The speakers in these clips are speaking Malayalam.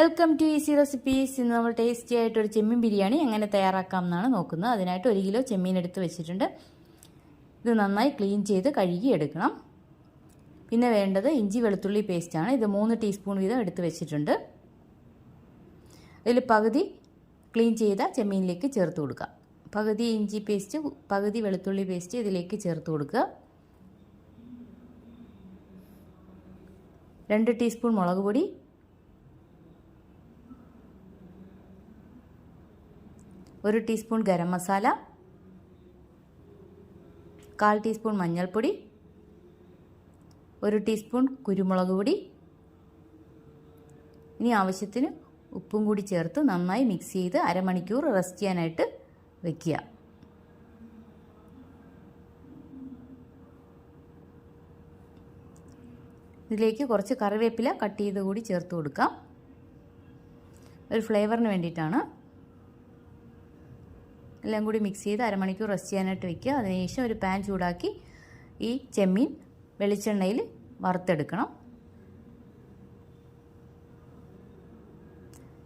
വെൽക്കം ടു ഈസി റെസിപ്പീസ് ഇന്ന് നമ്മൾ ടേസ്റ്റി ആയിട്ട് ഒരു ചെമ്മീൻ ബിരിയാണി എങ്ങനെ തയ്യാറാക്കാം എന്നാണ് നോക്കുന്നത്. അതിനായിട്ട് ഒരു കിലോ ചെമ്മീൻ എടുത്ത് വെച്ചിട്ടുണ്ട്. ഇത് നന്നായി ക്ലീൻ ചെയ്ത് കഴുകി എടുക്കണം. പിന്നെ വേണ്ടത് ഇഞ്ചി വെളുത്തുള്ളി പേസ്റ്റാണ് ഇത് മൂന്ന് ടീസ്പൂൺ വീതം എടുത്ത് വെച്ചിട്ടുണ്ട്. ഇതിൽ പകുതി ക്ലീൻ ചെയ്ത ചെമ്മീനിലേക്ക് ചേർത്ത് കൊടുക്കുക. പകുതി ഇഞ്ചി പേസ്റ്റ് പകുതി വെളുത്തുള്ളി പേസ്റ്റ് ഇതിലേക്ക് ചേർത്ത് കൊടുക്കുക. രണ്ട് ടീസ്പൂൺ മുളക് പൊടി ഒരു ടീസ്പൂൺ ഗരം മസാല കാൽ ടീസ്പൂൺ മഞ്ഞൾപ്പൊടി ഒരു ടീസ്പൂൺ കുരുമുളക് പൊടി. ഇനി ആവശ്യത്തിന് ഉപ്പും കൂടി ചേർത്ത് നന്നായി മിക്സ് ചെയ്ത് അരമണിക്കൂർ റെസ്റ്റ് ചെയ്യാനായിട്ട് വെക്കുക. ഇതിലേക്ക് കുറച്ച് കറിവേപ്പില കട്ട് ചെയ്ത് കൂടി ചേർത്ത് കൊടുക്കാം. ഒരു ഫ്ലേവറിന് വേണ്ടിയിട്ടാണ് എല്ലാം കൂടി മിക്സ് ചെയ്ത് അരമണിക്കൂർ റെസ്റ്റ് ചെയ്യാനായിട്ട് വെക്കുക. അതിനുശേഷം ഒരു പാൻ ചൂടാക്കി ഈ ചെമ്മീൻ വെളിച്ചെണ്ണയിൽ വറുത്തെടുക്കണം.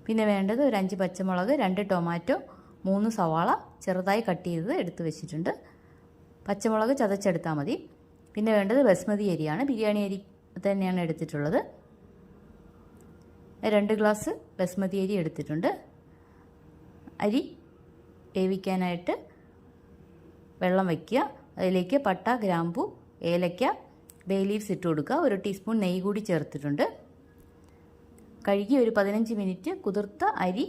പിന്നെ വേണ്ടത് ഒരു അഞ്ച് പച്ചമുളക് രണ്ട് ടൊമാറ്റോ മൂന്ന് സവാള ചെറുതായി കട്ട് ചെയ്തത് എടുത്ത് വെച്ചിട്ടുണ്ട്. പച്ചമുളക് ചതച്ചെടുത്താൽ മതി. പിന്നെ വേണ്ടത് ബസ്മതി അരിയാണ്. ബിരിയാണി അരി തന്നെയാണ് എടുത്തിട്ടുള്ളത്. രണ്ട് ഗ്ലാസ് ബസ്മതി അരി എടുത്തിട്ടുണ്ട്. അരി വേവിക്കാനായിട്ട് വെള്ളം വയ്ക്കുക. അതിലേക്ക് പട്ട ഗ്രാമ്പു ഏലക്ക ബേ ലീവ്സ് ഇട്ട് കൊടുക്കുക. ഒരു ടീസ്പൂൺ നെയ്യ് കൂടി ചേർത്തിട്ടുണ്ട്. കഴുകി ഒരു പതിനഞ്ച് മിനിറ്റ് കുതിർത്ത അരി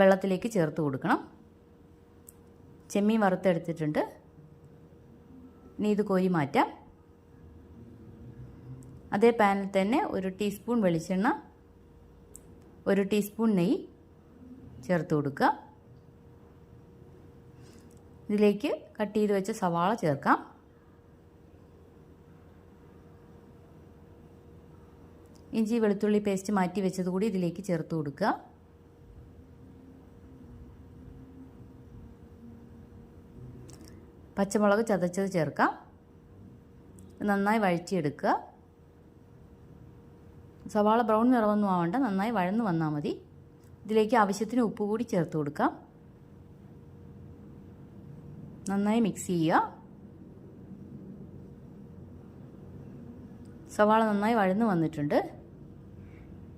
വെള്ളത്തിലേക്ക് ചേർത്ത് കൊടുക്കണം. ചെമ്മീൻ വറുത്തെടുത്തിട്ടുണ്ട്. ഇനി ഇത് കോരി മാറ്റാം. അതേ പാനിൽ തന്നെ ഒരു ടീസ്പൂൺ വെളിച്ചെണ്ണ ഒരു ടീസ്പൂൺ നെയ്യ് ചേർത്ത് കൊടുക്കുക. ഇതിലേക്ക് കട്ട് ചെയ്ത് വെച്ച സവാള ചേർക്കാം. ഇഞ്ചി വെളുത്തുള്ളി പേസ്റ്റ് മാറ്റി വെച്ചത് കൂടി ഇതിലേക്ക് ചേർത്ത് കൊടുക്കുക. പച്ചമുളക് ചതച്ചത് ചേർക്കാം. നന്നായി വഴറ്റിയെടുക്കുക. സവാള ബ്രൗൺ നിറവൊന്നും ആവണ്ട നന്നായി വഴന്ന് വന്നാൽ മതി. ഇതിലേക്ക് ആവശ്യത്തിന് ഉപ്പ് കൂടി ചേർത്ത് കൊടുക്കാം. നന്നായി മിക്സ് ചെയ്യുക. സവാള നന്നായി വഴന്നു വന്നിട്ടുണ്ട്.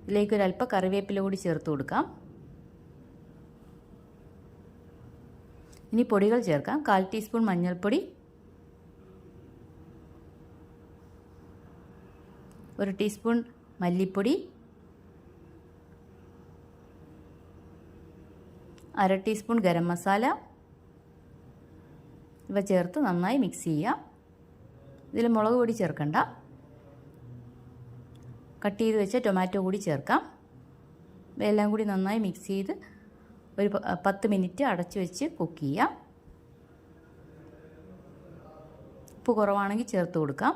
ഇതിലേക്ക് ഒരു അല്പം കറിവേപ്പില കൂടി ചേർത്ത് കൊടുക്കാം. ഇനി പൊടികൾ ചേർക്കാം. കാൽ ടീസ്പൂൺ മഞ്ഞൾപ്പൊടി. ഒരു ടീസ്പൂൺ മല്ലിപ്പൊടി. അര ടീസ്പൂൺ ഗരം മസാല. ഇവ ചേർത്ത് നന്നായി മിക്സ് ചെയ്യാം. ഇതിൽ മുളക് പൊടി ചേർക്കണ്ട. കട്ട് ചെയ്ത് വെച്ച ടൊമാറ്റോ കൂടി ചേർക്കാം. ഇവയെല്ലാം കൂടി നന്നായി മിക്സ് ചെയ്ത് ഒരു പത്ത് മിനിറ്റ് അടച്ചു വെച്ച് കുക്ക് ചെയ്യാം. ഉപ്പ് കുറവാണെങ്കിൽ ചേർത്ത് കൊടുക്കാം.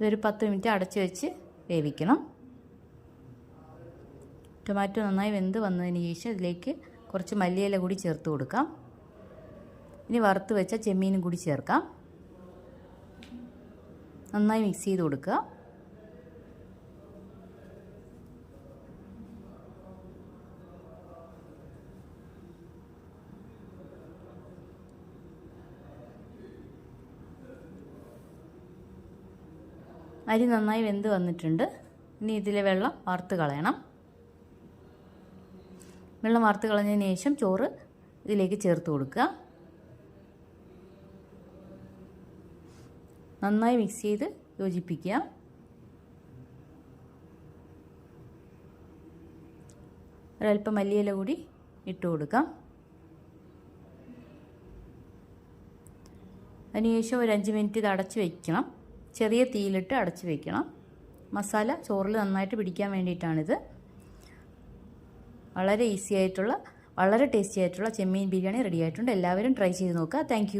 ഇതൊരു പത്ത് മിനിറ്റ് അടച്ചു വെച്ച് വേവിക്കണം. ടൊമാറ്റോ നന്നായി വെന്ത് വന്നതിന് ശേഷം ഇതിലേക്ക് കുറച്ച് മല്ലിയില കൂടി ചേർത്ത് കൊടുക്കാം. ഇനി വറുത്ത് വെച്ച ചെമ്മീനും കൂടി ചേർക്കാം. നന്നായി മിക്സ് ചെയ്ത് കൊടുക്കുക. അരി നന്നായി വെന്ത് വന്നിട്ടുണ്ട്. ഇനി ഇതിലെ വെള്ളം വാർത്ത് കളയണം. വെള്ളം വാർത്ത് കളഞ്ഞതിന് ശേഷം ചോറ് ഇതിലേക്ക് ചേർത്ത് കൊടുക്കുക. നന്നായി മിക്സ് ചെയ്ത് യോജിപ്പിക്കുക. ഒരല്പം മല്ലിയില കൂടി ഇട്ട് കൊടുക്കാം. അതിനുശേഷം ഒരു അഞ്ച് മിനിറ്റ് ഇത് അടച്ച് വയ്ക്കണം ചെറിയ തീയിലിട്ട് അടച്ചു വയ്ക്കണം മസാല ചോറിൽ നന്നായിട്ട് പിടിക്കാൻ വേണ്ടിയിട്ടാണിത്. വളരെ ഈസി ആയിട്ടുള്ള വളരെ ടേസ്റ്റി ആയിട്ടുള്ള ചെമ്മീൻ ബിരിയാണി റെഡി ആയിട്ടുണ്ട്. എല്ലാവരും ട്രൈ ചെയ്ത് നോക്കുക. താങ്ക്